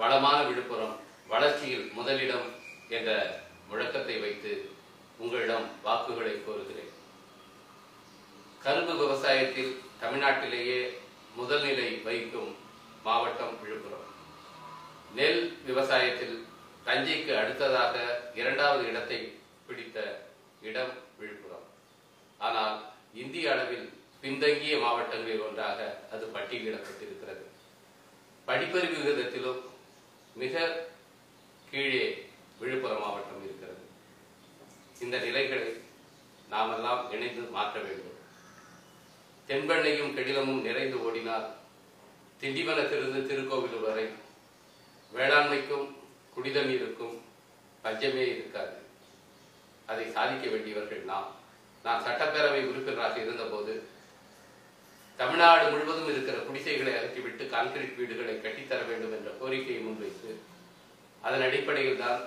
வளமான விழுப்புரம் வளர்ச்சியில் முதலிடம் என்ற முழக்கத்தை வைத்து உங்களிடம் வாக்குகளை கோருகிறேன். கரும்பு விவசாயத்தில் தமிழ்நாட்டிலேயே முதல்நிலை வகிக்கும் மாவட்டம் விழுப்புரம். நெல் விவசாயத்தில் தஞ்சைக்கு அடுத்ததாக இரண்டாவது இடத்தை பிடித்த இடம் விழுப்புரம். ஆனால் இந்திய அளவில் பின்தங்கிய மாவட்டங்களில் ஒன்றாக அது பட்டியலிடப்பட்டிருக்கிறது. படிப்பறிவு விகிதத்திலும் மிக கீழே விழுப்புரம் மாவட்டம் இருக்கிறது. இந்த நிலைகளை நாமெல்லாம் இணைந்து மாற்ற வேண்டும். தென்பெண்ணையும் கெடிலமும் நிறைந்து ஓடினால் திண்டிவனத்திலிருந்து திருக்கோவிலூர் வரை வேளாண்மைக்கும் குடிதண்ணீருக்கும் பஞ்சமே இருக்காது. அதை சாதிக்க வேண்டியவர்கள் நாம். நான் சட்டப்பேரவை உறுப்பினராக இருந்தபோது தமிழ்நாடு முழுவதும் இருக்கிற குடிசைகளை அகற்றிவிட்டு கான்கிரீட் வீடுகளை கட்டித்தர வேண்டும் என்ற கோரிக்கையை முன்வைத்து அதன் அடிப்படையில் தான்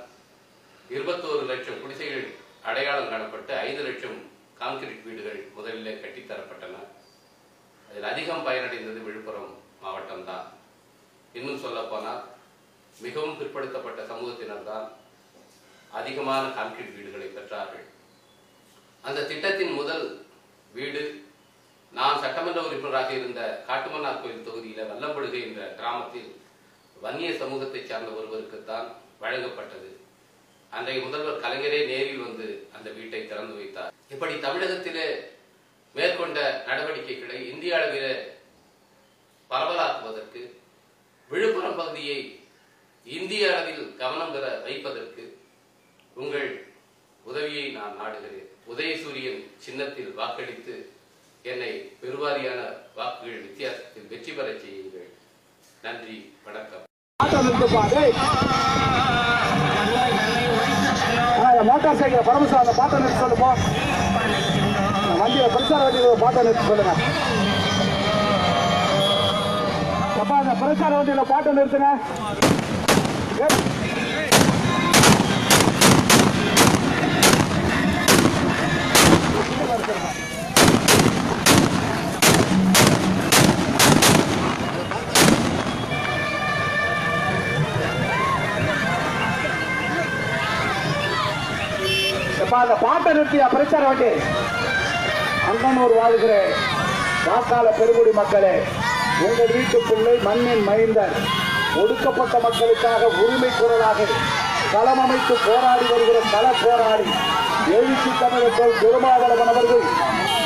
இருபத்தோரு லட்சம் குடிசைகள் அடையாளம் காணப்பட்டு ஐந்து லட்சம் கான்கிரீட் வீடுகள் முதலில் கட்டித்தரப்பட்டன. அதில் அதிகம் பயனடைந்தது விழுப்புரம் மாவட்டம்தான் இன்னும் சொல்ல போனால் மிகவும் பிற்படுத்தப்பட்ட சமூகத்தினர்தான் அதிகமான கான்கிரீட் வீடுகளை பெற்றார்கள். அந்த திட்டத்தின் முதல் வீடு நான் சட்டமன்ற உறுப்பினராக இருந்த காட்டுமன்னார் கோயில் தொகுதியில வல்லம்படுகை என்ற கிராமத்தில் வன்னிய சமூகத்தை சார்ந்த ஒருவருக்குத்தான் வழங்கப்பட்டது. அன்றைய முதல்வர் கலைஞரே நேரில் வந்து அந்த வீட்டை திறந்து வைத்தார். இப்படி தமிழகத்திலே மேற்கொண்ட நடவடிக்கைகளை இந்திய அளவிலே பரவலாக்குவதற்கு விழுப்புரம் பகுதியை இந்திய அளவில் கவனம் பெற வைப்பதற்கு உங்கள் உதவியை நான் நாடுகிறேன். உதயசூரியன் சின்னத்தில் வாக்களித்து என்னை பெருவாரியான வாக்குகள் வித்தியாசத்தில் வெற்றி பெறச் செய்யுங்கள். நன்றி வணக்கம். மோட்டார் சைக்கிள் பரமசா அந்த பாட்டை நிறுத்தி சொல்லுப்பா வண்டியில பிரச்சார வண்டியில ஒரு பாட்டை நிறுத்தி சொல்லுங்க. அப்பா அந்த பிரச்சார வண்டியில பாட்டை நிறுத்துங்க. ஏய். அந்த பாட்டை நிறுத்தியா பிரச்சார வண்டி அங்கனூர் வாழ்கிற வாக்காள பெருங்குடி மக்களே உங்கள் வீட்டு பிள்ளை மண்ணின் மைந்தர் ஒடுக்கப்பட்ட மக்களுக்காக உரிமை குரலாக களம் அமைத்து போராடி வருகிற கள போராடி எழுச்சி தமிழர்கள் திருமாவளவன் அவர்கள்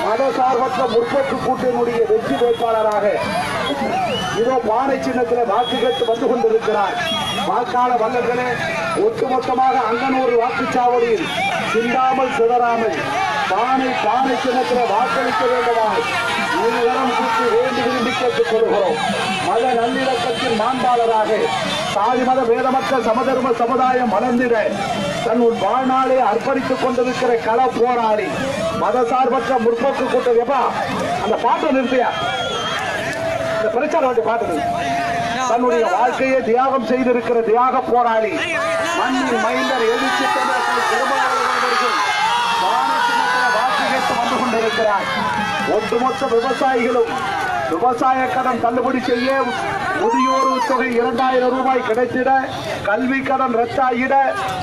மதசார்பற்ற முற்போக்கு கூட்டணியுடைய வெற்றி வேட்பாளராக இதோ பானை சின்னத்தில் வாக்கு கேட்டு வந்து கொண்டிருக்கிறார் வாக்காள வல்லர்களே ஒட்டுமொத்தமாக அங்கனூர் வாக்குச்சாவடியில் சிந்தாமல் சிதறாமல் பானை பானை சின்னத்தில் வாக்களிக்க வேண்டுமாய் இருவரும் கூட்டி வேண்டி விரும்பி கேட்டுக் கொள்கிறோம் மத நல்லிணக்கத்தின் மாண்பாளராக சாதி மத வேத மக்கள் சமதர்ம சமுதாயம் வளர்ந்திட தன் வாழ்நாளை அர்ப்பணித்துக் கொண்டிருக்கிற கள போராளி மதசார்பற்ற முற்போக்கு கூட்டம் எப்பா அந்த பாட்டை நிறுத்தியா இந்த பிரச்சாரம் பாட்டு பாட்டு. தன்னுடைய வாழ்க்கையை தியாகம் செய்திருக்கிற தியாக போராளி மண்ணின் மைந்தர் எழுச்சி வந்து கொண்டிருக்கிறார். ஒட்டுமொத்த விவசாயிகளும் விவசாய கடன் தள்ளுபடி செய்ய முதியோர் தொகை இரண்டாயிரம் ரூபாய் கிடைத்திட கல்வி கடன் ரத்தாயிட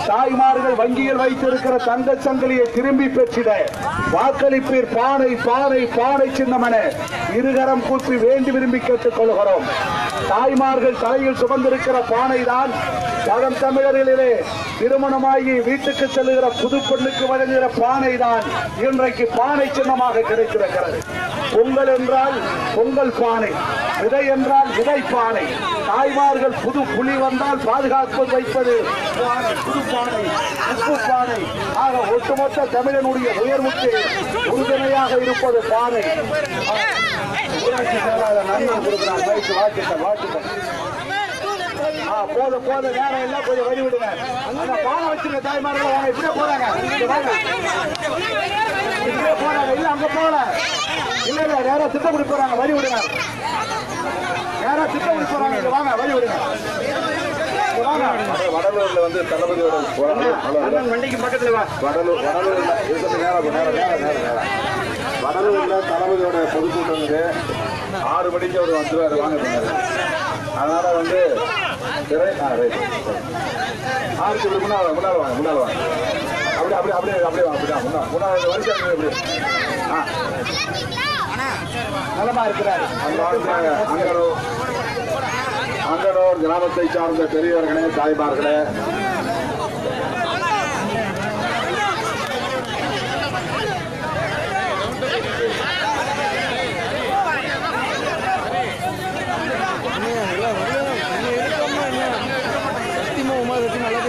தாய்மார்கள் வங்கியில் வைத்திருக்கிற தங்க சங்கிலியை திரும்பி பெற்றிட. வாக்களிப்பீர் பானை பானை பானை சின்னமென இருகரம் கூப்பி வேண்டி விரும்பி கேட்டுக் கொள்கிறோம். தாய்மார்கள் தலையில் சுமந்திருக்கிற பானை தான் பழம் தமிழர்களிலே திருமணமாகி வீட்டுக்கு செல்லுகிற புது பெண்ணுக்கு வழங்குகிற பானை தான் இன்றைக்கு பானை சின்னமாக கிடைத்திருக்கிறது. பொங்கல் என்றால் பொங்கல் பானை விதை என்றால் விதை பானை. தாய்மார்கள் புது புலி வந்தால் பாதுகாப்பு வைப்பது பானை, புது பானை உப்பு பானை. ஆக ஒட்டுமொத்த தமிழனுடைய உயர்வுக்கு உறுதுணையாக இருப்பது பானை. ஊராட்சி செயலாளர் நண்பர் கொடுக்கிறார். ரைட்டு வாழ்த்துக்கள் வாழ்த்துக்கள் போத போத. நேரம் எல்லாம் கொஞ்சம் வழி விடுங்க அந்த பானை வச்சிருக்க தாய்மார்கள் வாங்க இப்படியே போறாங்க. இங்க போறாங்க இல்ல அங்க போகல இல்ல இல்ல நேரா திட்டக்குடி போறாங்க வழி விடுங்க நேரா திட்டக்குடி போறாங்க இங்க வாங்க வழி விடுங்க வடலூர்ல வந்து தளபதியோட வண்டிக்கு பக்கத்துல வடலூர் வடலூர்ல இருக்கிறது நேரம் நேரம் நேரம் நேரம் நேரம் வடலூர்ல தளபதியோட பொதுக்கூட்டம் இருக்கு ஆறு மணிக்கு அவர் வந்துருவாரு வாங்க. அதனால வந்து திரை ஆ ரைட் ஆறுக்கு இப்படி முன்னால வாங்க, முன்னால வாங்க அப்படியே அப்படியே அப்படியே அப்படியே அப்படியே முன்னாள் முன்னாள் வரிசை அப்படியே ஆ. நலமா இருக்கிறாரு. ஆளுங்க அங்கனூர் அங்கனூர் கிராமத்தை சார்ந்த பெரியவர்களே தாய்மார்களே.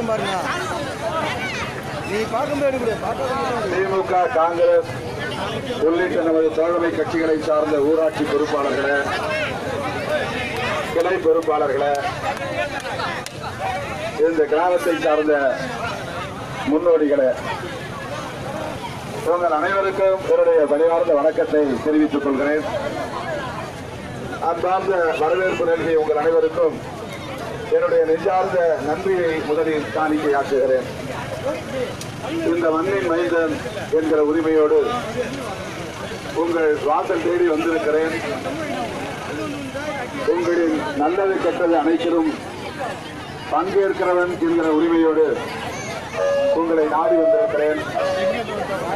பாருங்க. திமுக காங்கிரஸ் உள்ளிட்ட நமது தோழமை கட்சிகளை சார்ந்த ஊராட்சி பொறுப்பாளர்களே கிளை பொறுப்பாளர்களை இந்த கிராமத்தை சார்ந்த முன்னோடிகளை உங்கள் அனைவருக்கும் என்னுடைய பணிவார்ந்த வணக்கத்தை தெரிவித்துக் கொள்கிறேன். அன்பார்ந்த வரவேற்பு நல்கி உங்கள் அனைவருக்கும் என்னுடைய நெஞ்சார்ந்த நன்றியை முதலில் காணிக்கையாக்குகிறேன். இந்த மண்ணின் மைந்தன் என்கிற உரிமையோடு உங்கள் வாசல் தேடி வந்திருக்கிறேன். உங்களின் நல்லது கெட்டது அனைத்திலும் பங்கேற்கிறவன் என்கிற உரிமையோடு உங்களை நாடி வந்திருக்கிறேன்.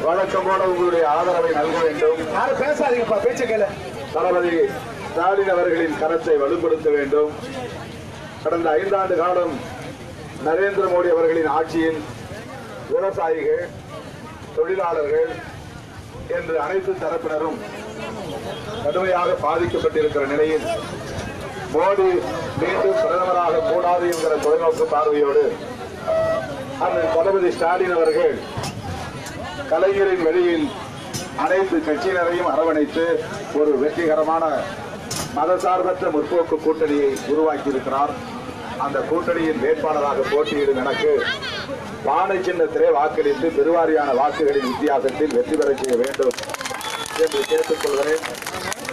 வழக்கம் போல உங்களுடைய ஆதரவை நல்க வேண்டும். யாரும் பேசாதீங்கப்பா பேச்ச கேளு. தளபதி ஸ்டாலின் அவர்களின் கரத்தை வலுப்படுத்த வேண்டும். கடந்த ஐந்தாண்டு காலம் நரேந்திர மோடி அவர்களின் ஆட்சியில் விவசாயிகள் தொழிலாளர்கள் என்று அனைத்து தரப்பினரும் கடுமையாக பாதிக்கப்பட்டிருக்கிற நிலையில் மோடி மீண்டும் பிரதமராக கூடாது என்கிற தொலைநோக்கு பார்வையோடு அண்ணன் தளபதி ஸ்டாலின் அவர்கள் கலைஞரின் வெளியில் அனைத்து கட்சியினரையும் அரவணைத்து ஒரு வெற்றிகரமான மதசார்பற்ற முற்போக்கு கூட்டணியை உருவாக்கியிருக்கிறார். அந்த கூட்டணியின் வேட்பாளராக போட்டியிடும் எனக்கு பானை சின்னத்திலே வாக்களித்து பெருவாரியான வாக்குகளின் வித்தியாசத்தில் வெற்றி பெற செய்ய வேண்டும் என்று கேட்டுக்கொள்கிறேன்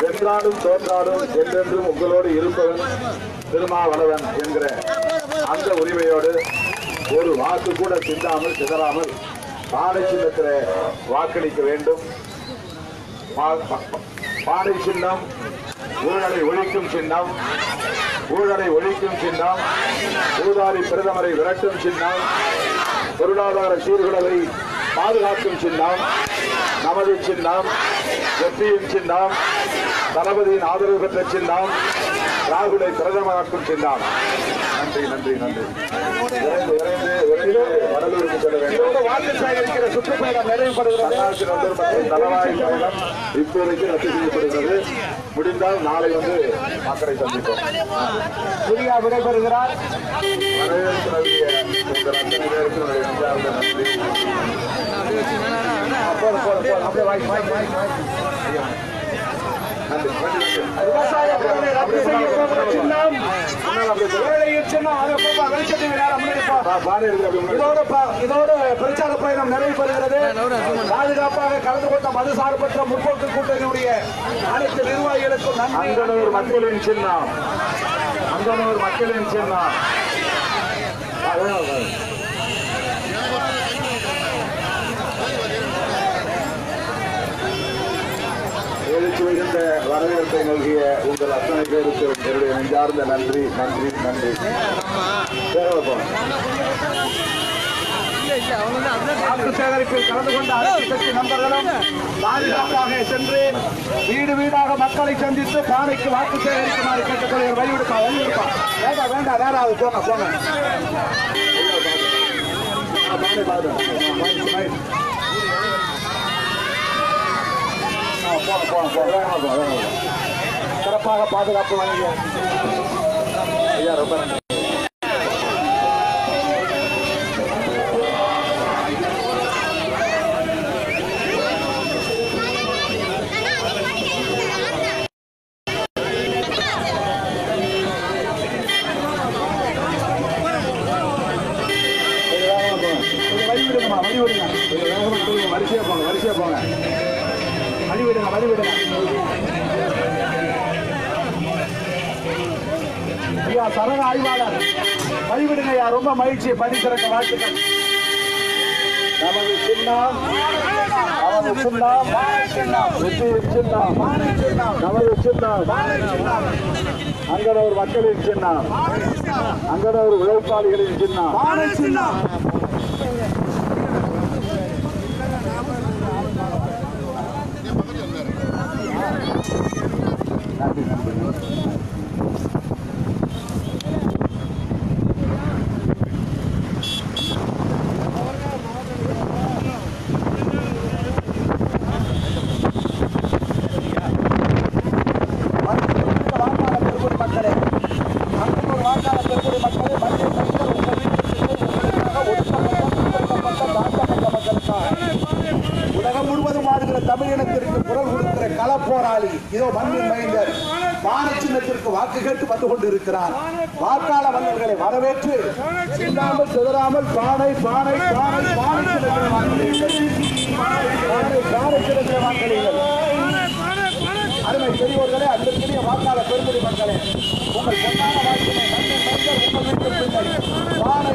வென்றாலும் தோற்றாலும் என்றென்றும் உங்களோடு இருப்பவன் திருமாவளவன் என்கிற அந்த உரிமையோடு ஒரு வாக்கு கூட சிந்தாமல் சிதறாமல் பானை சின்னத்திலே வாக்களிக்க வேண்டும். பா- பானை சின்னம் ஊழலை ஒழிக்கும் சின்னம் ஊழலை ஒழிக்கும் சின்னம் ஊதாரி பிரதமரை விரட்டும் சின்னம் பொருளாதார சீர்குலைவை பாதுகாக்கும் சின்னம் நமது சின்னம் வெற்றியின் சின்னம் தளபதியின் ஆதரவு பெற்ற சின்னம் ராகுலை பிரதமராக்கும் சின்னம். நன்றி நன்றி நன்றி. விரைந்து விரைந்து விரைந்து வடலூருக்கு செல்ல வேண்டும். இதோட வாக்கு சேகரிக்கிற சுற்றுப்பயணம் நிறைவுபடுகிறது. தலவாய் பயணம் இப்போதைக்கு ரத்து செய்யப்படுகிறது. முடிந்தால் நாளை வந்து மக்களை சந்திப்போம். விடைபெறுகிறார். உங்கள் அத்தனை பேருக்கும் நெஞ்சார்ந்த நன்றி இதோடு பிரச்சார பயணம் நிறைவு பெறுகிறது பாதுகாப்பாக கலந்து கொண்ட மதுசார்பற்ற முற்போக்கு கூட்டணியுடைய அனைத்து நிர்வாகிகளுக்கும் நன்றி. மக்களின் சின்னம். அங்கனூர் மக்களின் சின்னம் அதான் எழுச்சி மனது மிகுந்த வரவேற்பை நல்கிய உங்கள் அத்தனை பேருக்கு என்னுடைய நெஞ்சார்ந்த நன்றி நன்றி நன்றி. வேற போங்க வாக்கு சேகரிப்பில் கலந்து கொண்ட அரசு கட்சி நண்பர்களும் பாதுகாப்பாக சென்று வீடு வீடாக மக்களை சந்தித்து பானைக்கு வாக்கு சேகரிக்குமாறு கேட்டுக்கொள்கிற வழிவிடுப்பா வழிவிடுப்பா வேண்டாம் வேண்டாம் நேரம் அது போங்க. போங்க ஆ, பானை பாருங்க. Mic, mic. ஆ, போங்க போங்க போங்க வேகமா போங்க வேகமா போங்க. சிறப்பாக பாதுகாப்பு வழங்கிய ஐயா ரொம்ப நன்றி சரண சரக ஆய்வாளர். வழி ஐயா ரொம்ப மகிழ்ச்சி. பணி திறக்க வாழ்த்துக்கள். நமது சின்னம் நமது சின்னம் வெற்றியின் சின்னம் நமது சின்னம். மக்களின் சின்னம் அங்கடவர் உழைப்பாளிகளின் சின்னம். வாக்காளர் பெருங்குடி மக்களே அங்கனூர் வாக்காளர் பெருங்குடி மக்களே மத்திய மக்கள் உங்கள் வீட்டிற்கு உங்களுக்காக ஒடுக்கப்பட்ட, பிற்படுத்தப்பட்ட, தாழ்த்தப்பட்ட மக்களுக்காக உலகம் முழுவதும் வாழ்கிற தமிழினத்திற்கு குரல் கொடுக்கிற களப்போராளி இதோ மண்ணின் மைந்தர் வான சின்னத்திற்கு வாக்கு கேட்டு வந்து கொண்டிருக்கிறார். வாக்காள மன்னர்களை வரவேற்று சிந்தாமல் சிதறாமல் பானை பானை பானை பானை சின்னத்தை வாக்களியுங்கள் பானை பானை வாக்களியுங்கள் அருமை பெரியவர்களே அன்பிற்குரிய வாக்காள பெருமதி மக்களே உங்கள் பொன்னான வாக்கினை மண்ணின் மைந்தர் உங்கள் வீட்டு பானை